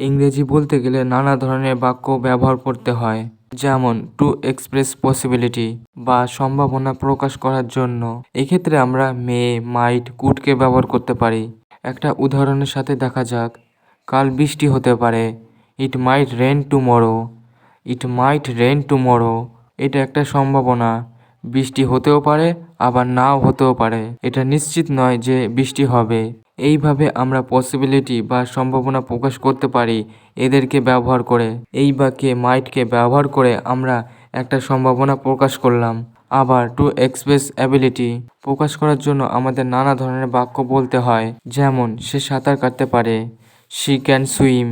ইংরেজি বলতে গেলে নানা ধরনের বাক্য ব্যবহার করতে হয়, যেমন টু এক্সপ্রেস পসিবিলিটি বা সম্ভাবনা প্রকাশ করার জন্য। এক্ষেত্রে আমরা মে মাইট কুডকে ব্যবহার করতে পারি। একটা উদাহরণের সাথে দেখা যাক। কাল বৃষ্টি হতে পারে। It might rain tomorrow it might rain tomorrow এটা একটা সম্ভাবনা। বৃষ্টি হতেও পারে, আবার নাও হতেও পারে। এটা নিশ্চিত নয় যে বৃষ্টি হবে। এইভাবে আমরা পসিবিলিটি বা সম্ভাবনা প্রকাশ করতে পারি এদেরকে ব্যবহার করে। এই বাক্যে মাইটকে ব্যবহার করে আমরা একটা সম্ভাবনা প্রকাশ করলাম। আবার টু এক্সপ্রেস অ্যাবিলিটি প্রকাশ করার জন্য আমাদের নানা ধরনের বাক্য বলতে হয়। যেমন, সে সাঁতার কাটতে পারে। She can swim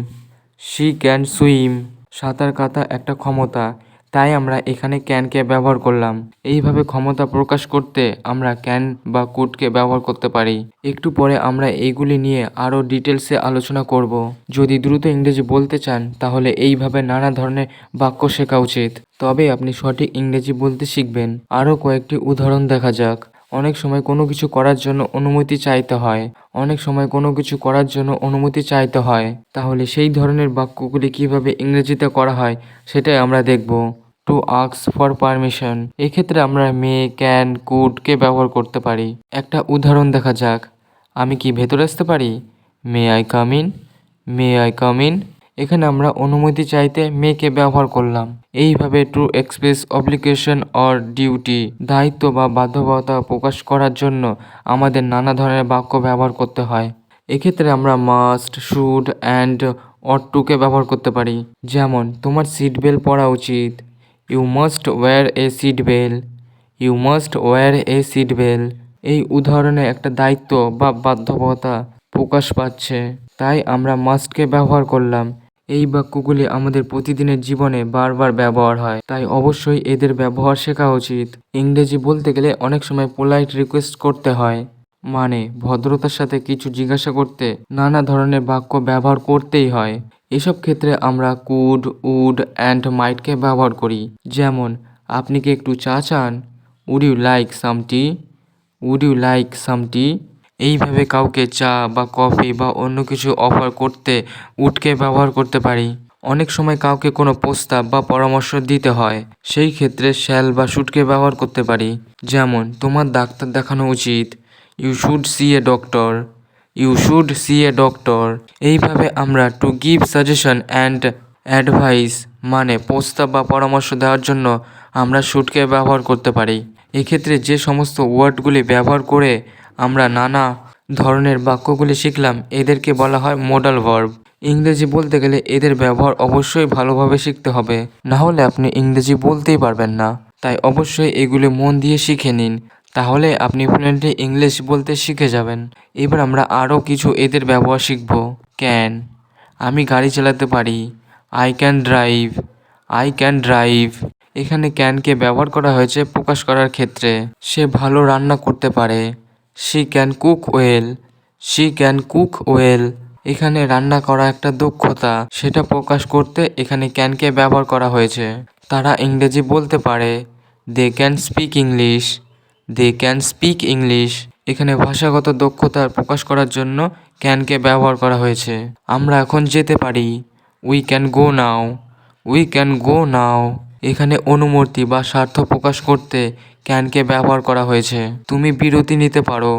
she can swim সাঁতার কাটা একটা ক্ষমতা। তাই আমরা এখানে ক্যানকে ব্যবহার করলাম। এইভাবে ক্ষমতা প্রকাশ করতে আমরা ক্যান বা কুডকে ব্যবহার করতে পারি। একটু পরে আমরা এইগুলি নিয়ে আরও ডিটেলসে আলোচনা করব। যদি দ্রুত ইংরেজি বলতে চান, তাহলে এইভাবে নানা ধরনের বাক্য শেখা উচিত। তবে আপনি সঠিক ইংরেজি বলতে শিখবেন। আরও কয়েকটি উদাহরণ দেখা যাক। অনেক সময় কোনো কিছু করার জন্য অনুমতি চাইতে হয়। অনেক সময় কোনো কিছু করার জন্য অনুমতি চাইতে হয়। তাহলে সেই ধরনের বাক্যগুলি কীভাবে ইংরেজিতে করা হয়, সেটাই আমরা দেখব। টু আক্স ফর পারমিশন এক্ষেত্রে আমরা মে ক্যান কুডকে ব্যবহার করতে পারি। একটা উদাহরণ দেখা যাক। আমি কি ভেতরে আসতে পারি? May I come in may I come in এখানে আমরা অনুমতি চাইতে মেকে ব্যবহার করলাম। এইভাবে to express obligation or duty দায়িত্ব বা বাধ্যবাধকতা প্রকাশ করার জন্য আমাদের নানা ধরনের বাক্য ব্যবহার করতে হয়। এক্ষেত্রে আমরা মাস্ট শুড অ্যান্ড অর টুকে ব্যবহার করতে পারি। যেমন, তোমার সিট বেল্ট পরা উচিত। You must wear a seat belt you must wear a seat belt এই উদাহরণে একটা দায়িত্ব বা বাধ্যবাধকতা প্রকাশ পাচ্ছে। তাই আমরা মাস্টকে ব্যবহার করলাম। এই বাক্যগুলি আমাদের প্রতিদিনের জীবনে বারবার ব্যবহার হয়। তাই অবশ্যই এদের ব্যবহার শেখা উচিত। ইংরেজি বলতে গেলে অনেক সময় পোলাইট রিকোয়েস্ট করতে হয়। মানে ভদ্রতার সাথে কিছু জিজ্ঞাসা করতে নানা ধরনের বাক্য ব্যবহার করতেই হয়। এসব ক্ষেত্রে আমরা কুড উড অ্যান্ড মাইটকে ব্যবহার করি। যেমন, আপনি কি একটু চা চান? Would you like some tea would you like some tea এইভাবে কাউকে চা বা কফি বা অন্য কিছু অফার করতে, উটকে ব্যবহার করতে পারি। অনেক সময় কাউকে কোনো প্রস্তাব বা পরামর্শ দিতে হয়। সেই ক্ষেত্রে শ্যাল বা শুটকে ব্যবহার করতে পারি। যেমন, তোমার ডাক্তার দেখানো উচিত। You should see a doctor you should see a doctor এইভাবে আমরা to give suggestion and advice মানে প্রস্তাব বা পরামর্শ দেওয়ার জন্য আমরা শুটকে ব্যবহার করতে পারি। এক্ষেত্রে যে সমস্ত ওয়ার্ডগুলি ব্যবহার করে আমরা নানা ধরনের বাক্যগুলি শিখলাম। এদেরকে বলা হয় মোডাল ভার্ব ইংরেজি বলতে গেলে এদের ব্যবহার অবশ্যই ভালোভাবে শিখতে হবে। না হলে আপনি ইংরেজি বলতেই পারবেন না। তাই অবশ্যই এগুলি মন দিয়ে শিখে নিন। তাহলে আপনি ফ্লুয়েন্টলি ইংলিশ বলতে শিখে যাবেন। এবার আমরা আরও কিছু এদের ব্যবহার শিখব। ক্যান আমি গাড়ি চালাতে পারি। I can drive I can drive এখানে ক্যানকে ব্যবহার করা হয়েছে প্রকাশ করার ক্ষেত্রে। সে ভালো রান্না করতে পারে। She can cook well she can cook well এখানে রান্না করা একটা দক্ষতা, সেটা প্রকাশ করতে এখানে ক্যানকে ব্যবহার করা হয়েছে। তারা ইংরেজি বলতে পারে they can speak English they can speak English এখানে ভাষাগত দক্ষতা প্রকাশ করার জন্য ক্যানকে ব্যবহার করা হয়েছে। আমরা এখন যেতে পারি। We can go now we can go now এখানে অনুমতি বা স্বার্থ প্রকাশ করতে ক্যানকে ব্যবহার করা হয়েছে। তুমি বিরতি নিতে পারো।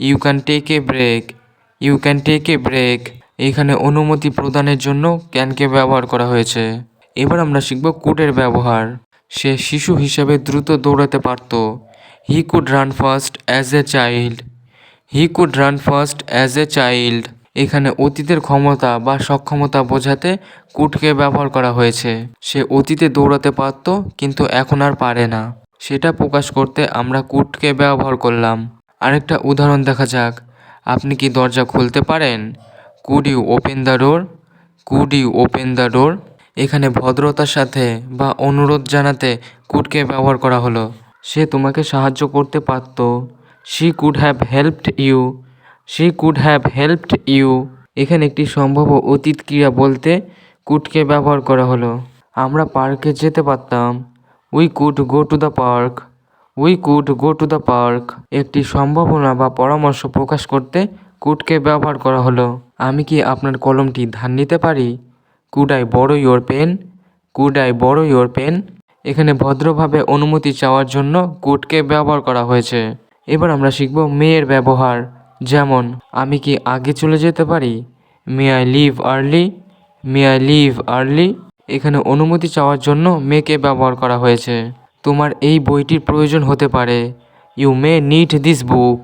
You can take a break you can take a break এখানে অনুমতি প্রদানের জন্য ক্যানকে ব্যবহার করা হয়েছে। এবার আমরা শিখব কুডের ব্যবহার। সে শিশু হিসাবে দ্রুত দৌড়াতে পারত। He could run first as a child he could run first as a child এখানে অতীতের ক্ষমতা বা সক্ষমতা বোঝাতে কুটকে ব্যবহার করা হয়েছে। সে অতীতে দৌড়াতে পারত, কিন্তু এখন আর পারে না। সেটা প্রকাশ করতে আমরা কুটকে ব্যবহার করলাম। আরেকটা উদাহরণ দেখা যাক। আপনি কি দরজা খুলতে পারেন? Could you open the door. Could you open the door. এখানে ভদ্রতার সাথে বা অনুরোধ জানাতে কুটকে ব্যবহার করা হলো। সে তোমাকে সাহায্য করতে পারত। She could have helped you. She could have helped you এখানে একটি সম্ভাব্য অতীত ক্রিয়া বলতে কুডকে ব্যবহার করা হলো। আমরা পার্কে যেতে পারতাম। We could go to the park we could go to the park একটি সম্ভাবনা বা পরামর্শ প্রকাশ করতে কুডকে ব্যবহার করা হলো। আমি কি আপনার কলমটি ধার নিতে পারি? Could I borrow your pen could I borrow your pen এখানে ভদ্রভাবে অনুমতি চাওয়ার জন্য কুডকে ব্যবহার করা হয়েছে। এবার আমরা শিখব মেয়ের ব্যবহার। যেমন, আমি কি আগে চলে যেতে পারি? May I leave early may I leave early এখানে অনুমতি চাওয়ার জন্য মেকে ব্যবহার করা হয়েছে। তোমার এই বইটির প্রয়োজন হতে পারে। You may need this book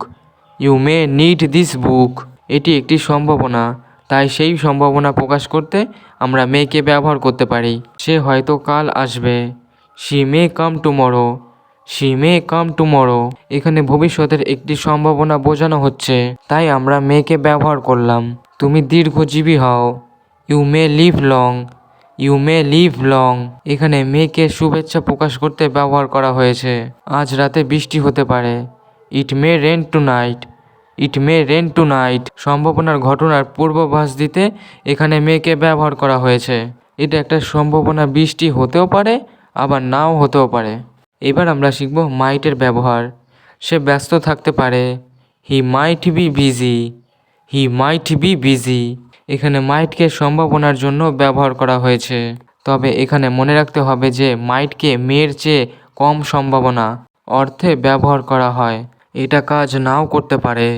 you may need this book এটি একটি সম্ভাবনা। তাই সেই সম্ভাবনা প্রকাশ করতে আমরা মেকে ব্যবহার করতে পারি। সে হয়তো কাল আসবে। She may come tomorrow she may come tomorrow. এখানে ভবিষ্যতের একটি সম্ভাবনা বোঝানো হচ্ছে। তাই আমরা মেকে ব্যবহার করলাম। তুমি দীর্ঘজীবী হও। You may live long. You may live long. এখানে মেয়েকে শুভেচ্ছা প্রকাশ করতে ব্যবহার করা হয়েছে। আজ রাতে বৃষ্টি হতে পারে। It may rain tonight it may rain tonight সম্ভাবনার ঘটনার পূর্বাভাস দিতে এখানে মেয়েকে ব্যবহার করা হয়েছে। এটা একটা সম্ভাবনা বৃষ্টি হতেও পারে, আবার নাও হতেও পারে। এবার আমরা শিখব মাইটের ব্যবহার। সে ব্যস্ত থাকতে পারে। He might be busy. He might be busy. এখানে মাইটকে সম্ভাবনার জন্য ব্যবহার করা হয়েছে। তবে এখানে মনে রাখতে হবে যে মাইটকে মেয়ের চেয়ে কম সম্ভাবনা অর্থে ব্যবহার করা হয়। এটা কাজ নাও করতে পারে।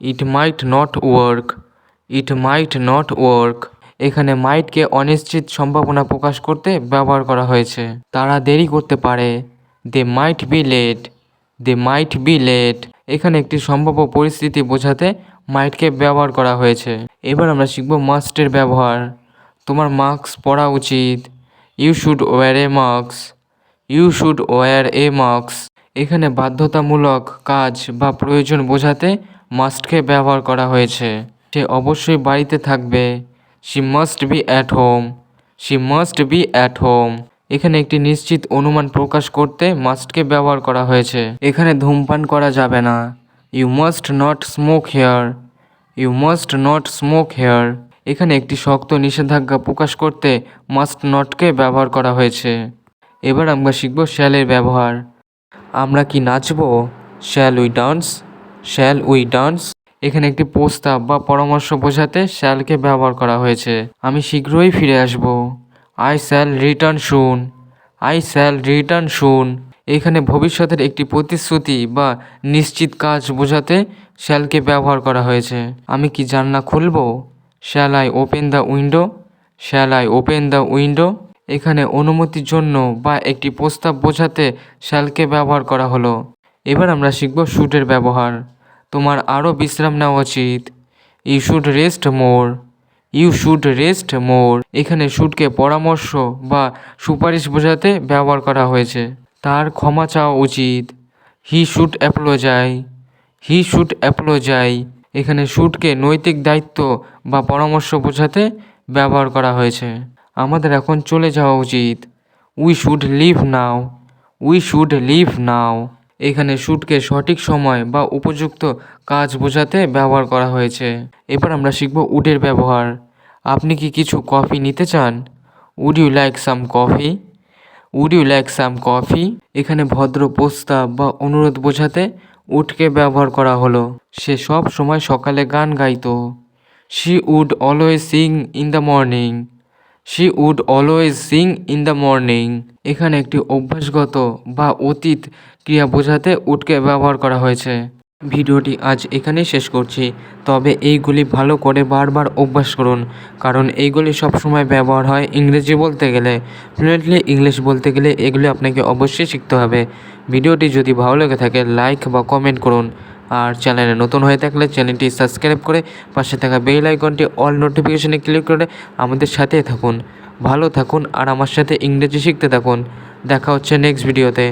It might not work. It might not work. এখানে মাইটকে অনিশ্চিত সম্ভাবনা প্রকাশ করতে ব্যবহার করা হয়েছে। তারা দেরি করতে পারে। They might be late they might be late এখানে একটি সম্ভাব্য পরিস্থিতি বোঝাতে মাইটকে ব্যবহার করা হয়েছে। এবার আমরা শিখব মাস্টের ব্যবহার। তোমার মাস্ক পরা উচিত। You should wear a mask you should wear a mask এখানে বাধ্যতামূলক কাজ বা প্রয়োজন বোঝাতে মাস্টকে ব্যবহার করা হয়েছে। সে অবশ্যই বাড়িতে থাকবে। She must be at home she must be at home এখানে একটি নিশ্চিত অনুমান প্রকাশ করতে মাস্টকে ব্যবহার করা হয়েছে। এখানে ধূমপান করা যাবে না। You must not smoke here you must not smoke here এখানে একটি শক্ত নিষেধাজ্ঞা প্রকাশ করতে মাস্ট নটকে ব্যবহার করা হয়েছে। এবার আমরা শিখব শ্যালের ব্যবহার। আমরা কি নাচব? Shall we dance shall we dance এখানে একটি প্রস্তাব বা পরামর্শ বোঝাতে শ্যালকে ব্যবহার করা হয়েছে। আমি শীঘ্রই ফিরে আসব। I shall return soon I shall return soon এখানে ভবিষ্যতের একটি প্রতিশ্রুতি বা নিশ্চিত কাজ বোঝাতে শ্যালকে ব্যবহার করা হয়েছে। আমি কি জানলা খুলব? Shall I open the window shall I open the window এখানে অনুমতির জন্য বা একটি প্রস্তাব বোঝাতে শ্যালকে ব্যবহার করা হলো। এবার আমরা শিখব শুটের ব্যবহার। তোমার আরও বিশ্রাম নেওয়া উচিত। You should rest more you should rest more এখানে শুটকে পরামর্শ বা সুপারিশ বোঝাতে ব্যবহার করা হয়েছে। তার ক্ষমা চাওয়া উচিত। হি শুড অ্যাপ্লোজাই হি শুড অ্যাপ্লোজাই এখানে শুটকে নৈতিক দায়িত্ব বা পরামর্শ বোঝাতে ব্যবহার করা হয়েছে। আমাদের এখন চলে যাওয়া উচিত। We should leave now we should leave now এখানে শুটকে সঠিক সময় বা উপযুক্ত কাজ বোঝাতে ব্যবহার করা হয়েছে। এবার আমরা শিখব উডের ব্যবহার। আপনি কি কিছু কফি নিতে চান? Would you like some coffee would you like some coffee এখানে ভদ্র প্রস্তাব বা অনুরোধ বোঝাতে উডকে ব্যবহার করা হলো। সে সব সময় সকালে গান গাইত। She would always sing in the morning she would always sing in the morning এখানে একটি অভ্যাসগত বা অতীত ক্রিয়া বোঝাতে উডকে ব্যবহার করা হয়েছে। ভিডিওটি আজ এখানেই শেষ করছি। তবে এইগুলি ভালো করে বারবার অভ্যাস করুন, কারণ এইগুলি সবসময় ব্যবহার হয় ইংরেজি বলতে গেলে। ফ্লুয়েন্টলি ইংলিশ বলতে গেলে এগুলি আপনাকে অবশ্যই শিখতে হবে। ভিডিওটি যদি ভালো লেগে থাকে লাইক বা কমেন্ট করুন। আর চ্যানেলে নতুন হয়ে থাকলে চ্যানেলটি সাবস্ক্রাইব করে পাশে থাকা বেল আইকনটি অল নোটিফিকেশনে ক্লিক করে আমাদের সাথে থাকুন। ভালো থাকুন আর আমার সাথে ইংরেজি শিখতে থাকুন। দেখা হচ্ছে নেক্সট ভিডিওতে